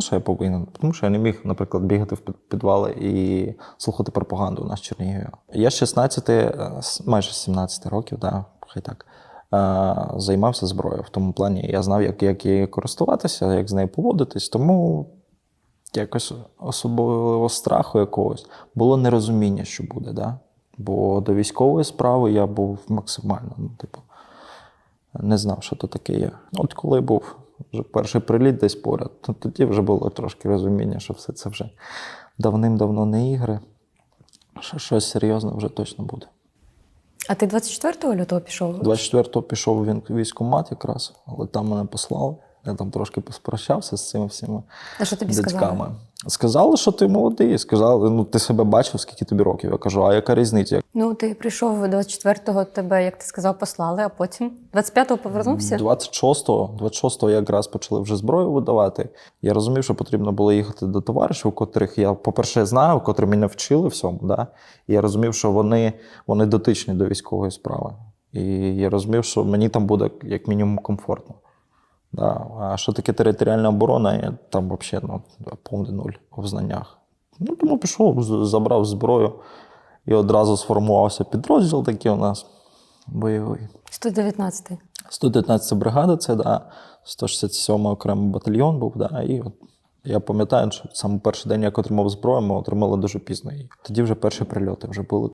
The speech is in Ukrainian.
тому що я повинен, тому що я не міг, наприклад, бігати в підвали і слухати пропаганду у нас в Чернігові. Я з 16, е, майже 17 років, да, хай так, е, займався зброєю. В тому плані я знав, як, як її користуватися, як з нею поводитись, тому якось особливого страху якогось було нерозуміння, що буде. Да? Бо до військової справи я був максимально, ну, типу, не знав, що то таке є. От коли був вже перший приліт десь поряд, то тоді вже було трошки розуміння, що все це вже давним-давно не ігри. Що щось серйозне вже точно буде. А ти 24 лютого пішов? 24-го пішов він в військкомат якраз, але там мене послали. Я там трошки поспрощався з цими всіми А що тобі дядьками. Сказали, що ти молодий. Сказали, ну ти себе бачив, скільки тобі років. Я кажу, а яка різниця? Ну, ти прийшов 24-го, тебе, як ти сказав, послали, а потім 25-го повернувся? 26-го, 26-го якраз почали вже зброю видавати. Я розумів, що потрібно було їхати до товаришів, котрих я, по-перше, знаю, котрі мене вчили всьому. Да? І я розумів, що вони, вони дотичні до військової справи. І я розумів, що мені там буде як мінімум комфортно. Да. А що таке територіальна оборона, я там взагалі ну, повний нуль в знаннях. Ну, тому пішов, забрав зброю і одразу сформувався підрозділ такий у нас бойовий. 119-й. 119 бригада, це да, 167 окремий батальйон був. Да, і от я пам'ятаю, що саме перший день, як отримав зброю, ми отримали дуже пізно її. Тоді вже перші прильоти вже були.